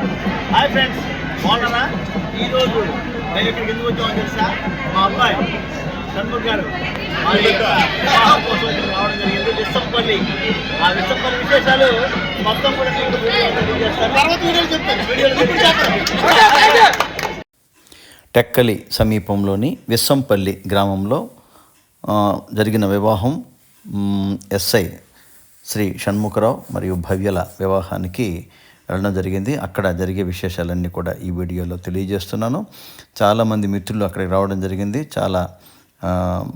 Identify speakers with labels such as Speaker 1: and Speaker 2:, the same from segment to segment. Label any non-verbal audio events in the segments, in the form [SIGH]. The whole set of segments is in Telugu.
Speaker 1: హాయ్ ఫ్రెండ్స్ బాగున్నారా? ఈరోజు మేము ఇక్కడికి ఎందుకు వచ్చామో తెలుసా? మా అబ్బాయి షణ్ముఖ్ గారు. వారి యొక్క వివాహం కోసం ఇక్కడికి రావడం జరిగింది. విస్సంపల్లి ఆ విస్సంపల్లి విశేషాలు మొత్తం కూడా మీకు వీడియోలో తెలియజేస్తాను. వీడియోలో తెలియజేస్తాను.
Speaker 2: టెక్కలి సమీపంలోని విస్సంపల్లి గ్రామంలో జరిగిన వివాహం ఎస్ఐ శ్రీ షణ్ముఖరావు మరియు భవ్యల వివాహానికి వెళ్ళడం జరిగింది. అక్కడ జరిగే విశేషాలన్నీ కూడా ఈ వీడియోలో తెలియజేస్తున్నాను. చాలామంది మిత్రులు అక్కడికి రావడం జరిగింది. చాలా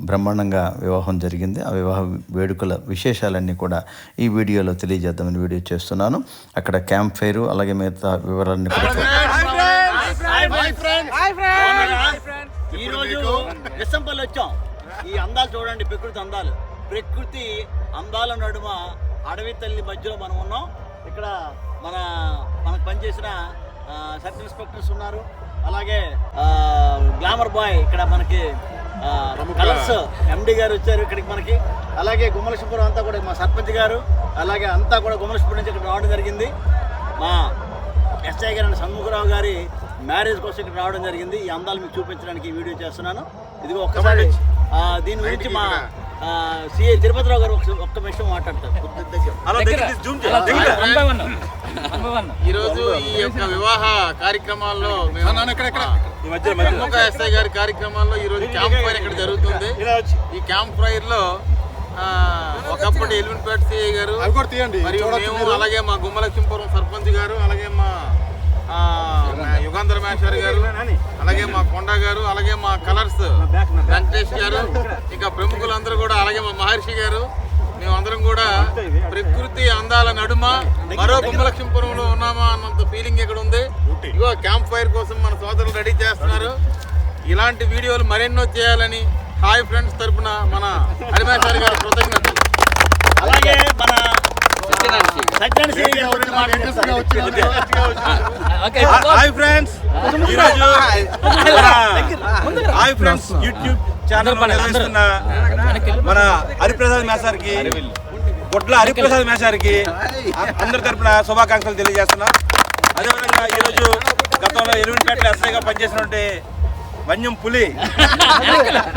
Speaker 2: బ్రహ్మాండంగా వివాహం జరిగింది. ఆ వివాహ వేడుకల విశేషాలన్నీ కూడా ఈ వీడియోలో తెలియజేద్దామని వీడియో చేస్తున్నాను. అక్కడ క్యాంప్ ఫైర్ అలాగే మిగతా వివరాలన్నీ కూడా
Speaker 1: బాగున్నారా? ఈ రోజు విస్సంపల్లి వచ్చాం. ఈ అందాలు చూడండి ప్రకృతి అందాలు. ప్రకృతి అందాల నడుమ అడవి తల్లి మధ్యలో మనం ఉన్నాం. ఇక్కడ మన మనకు పనిచేసిన సబ్ ఇన్స్పెక్టర్స్ ఉన్నారు. అలాగే గ్లామర్ బాయ్ ఇక్కడ మనకి కలర్స్ ఎండి గారు వచ్చారు ఇక్కడికి మనకి. అలాగే గుమ్మలక్ష్మపురం అంతా కూడా మా సర్పంచ్ గారు అలాగే అంతా కూడా గుమ్మలక్ష్మపురం నుంచి ఇక్కడ రావడం జరిగింది. మా ఎస్ఐ గారు షణ్ముఖరావు గారి మ్యారేజ్ కోసం ఇక్కడ రావడం జరిగింది. ఈ అందాలు మీకు చూపించడానికి ఈ వీడియో చేస్తున్నాను. ఇదిగో ఒక్కసారి ఆ, దీని గురించి మా సిఏ తిరుపతిరావు గారు ఒక ఒక్క విషయం మాట్లాడతారు.
Speaker 3: ఈరోజు ఈ యొక్క వివాహ కార్యక్రమాల్లో ఎస్ఐ గారి కార్యక్రమాల్లో ఈ రోజు క్యాంప్ ఫైర్ ఇక్కడ జరుగుతుంది. ఈ క్యాంప్ ఫైర్లో ఆ, ఒకప్పటి ఎలిమిన్పేట సిఐ గారు మరియు మేము అలాగే మా గుమ్మలక్ష్మీపురం సర్పంచ్ గారు అలాగే మా ఆ, యుగాంధర్ మేషారి గారు అలాగే మా కొండ గారు అలాగే మా కలర్స్ వెంకటేష్ గారు ఇంకా ప్రముఖులందరూ కూడా అలాగే మా మహర్షి గారు మేమందరం కూడా ప్రకృతి అందాల నడుమ మరో గుమ్మలక్ష్మీపురంలో ఉన్నామా అన్నంత ఫీలింగ్ ఇక్కడ ఉంది. ఇగో క్యాంప్ ఫైర్ కోసం మన సోదరులు రెడీ చేస్తున్నారు. ఇలాంటి వీడియోలు మరెన్నో చేయాలని హాయ్ ఫ్రెండ్స్ తరపున మన హరిమేశ్వరి గారు కృతజ్ఞతలు
Speaker 1: అలాగే మన సత్యనారాయణ సిఐ గారు ఒకటి మాట్లాడతారు.
Speaker 4: Hi friends. ఈరోజు హాయ్ ఫ్రెండ్స్ యూట్యూబ్ ఛానల్ నిర్వహిస్తున్న మన హరిప్రసాద్ మేసారికి గుడ్ల హరిప్రసాద్ మేసారికి అందరి తరపున శుభాకాంక్షలు తెలియజేస్తున్నా. అదేవిధంగా ఈరోజు గతంలో ఎలిమినపేటలో ఎస్ఐగా పనిచేసినటువంటి వన్యం పులి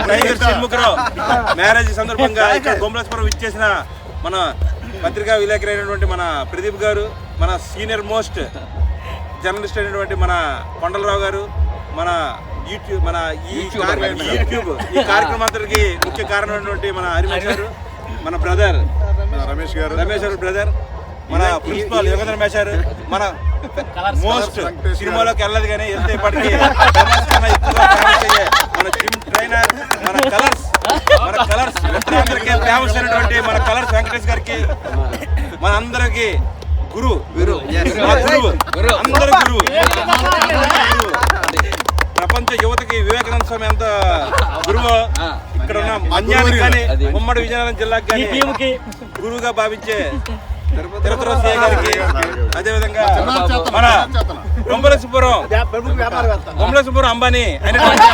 Speaker 4: టైగర్ షణ్ముఖరావు మ్యారేజ్ సందర్భంగా ఇక్కడ గోమలేశ్వరం ఇచ్చేసిన మన పత్రికా విలేకరి అయినటువంటి మన ప్రదీప్ గారు మన సీనియర్ మోస్ట్ జర్నలిస్ట్ అయినటువంటి మన కొండలరావు గారు మన యూట్యూబ్ మన ఈ యూట్యూబ్ ఈ కార్యక్రమానికి ముఖ్య కారణమైనటువంటి మన హరిమేష్ గారు మన బ్రదర్.
Speaker 5: రమేష్ గారు.
Speaker 4: రమేష్ గారు బ్రదర్. మన ప్రిన్సిపాల్ యోగేంద్ర రమేష్ గారు మన మోస్ట్ సినిమాలోకి వెళ్ళదు కానీ వెళ్తే ఇప్పటికీ మన జిమ్ ట్రైనర్ మన కలర్స్ మన కలర్స్ అందరికీ ఫేమస్ అయినటువంటి మన కలర్స్ వెంకటేష్ గారికి మన అందరికి గురు గురు మా గురువు అందరు గురువు. ప్రపంచ యువతకి వివేకానంద స్వామి ఎంత గురువు ఇక్కడ ఉన్న మన్యానికి కానీ ఉమ్మడి విజయనగరం జిల్లాకి కానీ గురువుగా భావించే తిరుపతిరావు సిఐ గారికి అదేవిధంగా మన బొమ్మలసిపురం
Speaker 1: ప్రముఖ వ్యాపారవేత్త
Speaker 4: బొమ్మలసిపురం అంబానీ అయినటువంటి [LAUGHS]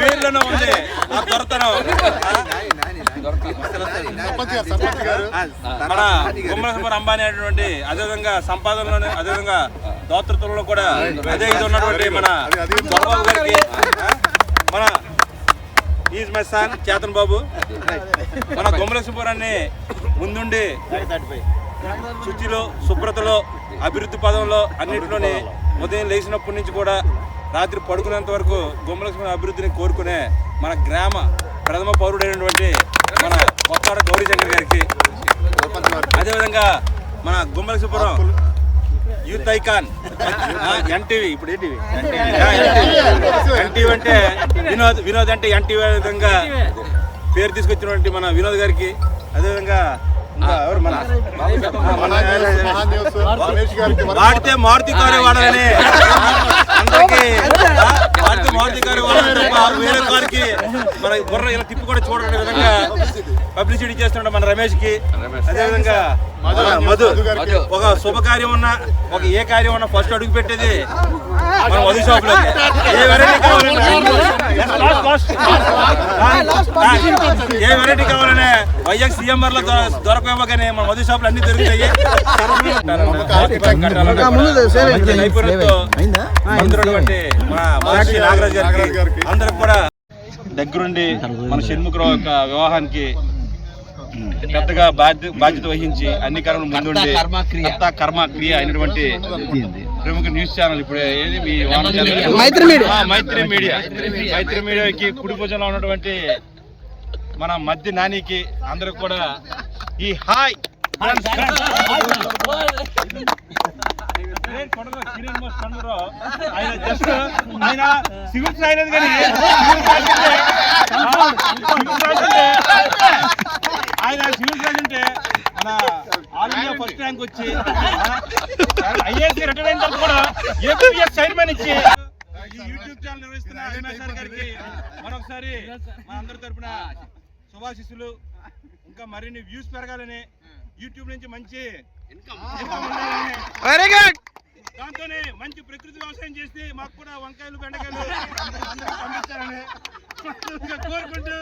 Speaker 4: పేర్లోనే ఉంది. ఆ దొరతనం. మన గుమ్మలసింహ అంబానీ అనేటువంటి అదేవిధంగా సంపాదనలోనే అదేవిధంగా దోతృత్వంలో కూడా అదే ఇది ఉన్నటువంటి మన గారికి ఈజ్ చేతన్ బాబు. మన గుమ్మలసింహపురాన్ని ముందుండి శుచిలో శుభ్రతలో అభివృద్ధి పదంలో అన్నింటిలోని ఉదయం లేచినప్పటి నుంచి కూడా రాత్రి పడుకునేంత వరకు గుమ్మలక్ష్మి అభివృద్ధిని కోరుకునే మన గ్రామ ప్రథమ పౌరుడైనటువంటి మన కొత్తాడ గౌరీశంకర్ గారికి. అదేవిధంగా మన గుమ్మలక్ష్మీపురం యూత్ ఐకాన్ ఎన్టీవీ ఇప్పుడు ఏంటివి? ఎన్టీవీ. అంటే వినోద్ వినోద్ అంటే ఎన్టీవీ విధంగా పేరు తీసుకొచ్చినటువంటి మన వినోద్ గారికి అదేవిధంగా వాడితే మారుతి కారే వాడాలని అందరికి వాడితే మారుతి కారే వాడాలని తప్ప వేరే కారుకి మన బుర్ర ఇలా తిప్పి కూడా చూడని విధంగా పబ్లిసిటీ చేస్తుండే మన రమేష్. కి అదేవిధంగా
Speaker 3: మధు.
Speaker 4: ఒక శుభకార్యం ఉన్నా ఒక ఏ కార్యం ఉన్నా ఫస్ట్ అడుగు పెట్టేది మన మధు షాప్లో [LAUGHS] ఏ వెరైటీ కావాలన్నా ఏ వెరైటీ కావాలనే వైజాగ్ సీఎంఆర్లో దొరకవేమో కానీ మన మధు షాప్లో అన్ని దొరుకుతాయి. నైపుణ్యంతో మహర్షి నాగరాజ్ గారికి. అందరికి కూడా దగ్గరుండి మన షణ్ముఖరావు యొక్క వివాహానికి పెద్దగా బాధ్యత బాధ్యత వహించి అన్ని కర్మలు ముందుండి కర్త కర్మ క్రియ అయినటువంటి ప్రముఖ న్యూస్ ఛానల్ ఇప్పుడు ఏది? మీ వాన ఛానల్?
Speaker 6: మైత్రి మీడియా.
Speaker 4: ఆ, మైత్రి మీడియా. మైత్రి మీడియాకి కుడి భుజంలో ఉన్నటువంటి మన మధ్య నానికి అందరికి కూడా ఈ హాయ్. ఆయన జస్ట్ ఆయన సివిల్స్ రాయలేదు కానీ ఆయన సివిల్స్ రాసింటే మన ఆల్ ఇండియా ఫస్ట్ ర్యాంక్ వచ్చి ఐఏఎస్ రిటైర్ అయిన తర్వాత కూడా ఏపీఎస్ చైర్మన్ ఇచ్చి ఈ యూట్యూబ్ ఛానల్ నిర్వహిస్తున్న అవినాష్ సార్ గారికి మరొకసారి మన అందరి తరపున శుభాశిస్సులు. ఇంకా మరిన్ని వ్యూస్ పెరగాలని యూట్యూబ్ నుంచి మంచి
Speaker 6: వెరీ గుడ్
Speaker 4: దాంతోనే మంచి ప్రకృతి వ్యవసాయం చేసి మాకు కూడా వంకాయలు బెండకాయలు మనస్ఫూర్తిగా కోరుకుంటూ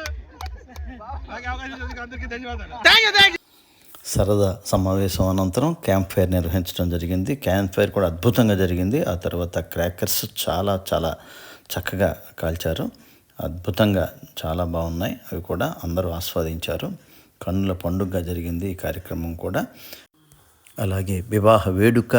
Speaker 2: సరదా సమావేశం అనంతరం క్యాంప్ ఫైర్ నిర్వహించడం జరిగింది. క్యాంప్ ఫైర్ కూడా అద్భుతంగా జరిగింది. ఆ తర్వాత క్రాకర్స్ చాలా చాలా చక్కగా కాల్చారు. అద్భుతంగా చాలా బాగున్నాయి. అవి కూడా అందరూ ఆస్వాదించారు. కన్నుల పండుగగా జరిగింది ఈ కార్యక్రమం కూడా. అలాగే వివాహ వేడుక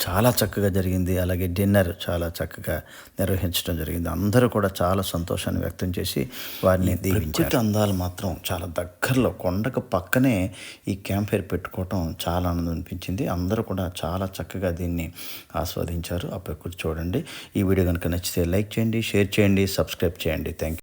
Speaker 2: చాలా చక్కగా జరిగింది. అలాగే డిన్నర్ చాలా చక్కగా నిర్వహించడం జరిగింది. అందరూ కూడా చాలా సంతోషాన్ని వ్యక్తం చేసి వారిని దీవించారు. అందాలు మాత్రం చాలా దగ్గరలో కొండకు పక్కనే ఈ క్యాంప్ ఫైర్ పెట్టుకోవటం చాలా ఆనందం అనిపించింది. అందరూ కూడా చాలా చక్కగా దీన్ని ఆస్వాదించారు. ప్రకృతి చూడండి. ఈ వీడియో కనుక నచ్చితే లైక్ చేయండి షేర్ చేయండి సబ్స్క్రైబ్ చేయండి. Thank you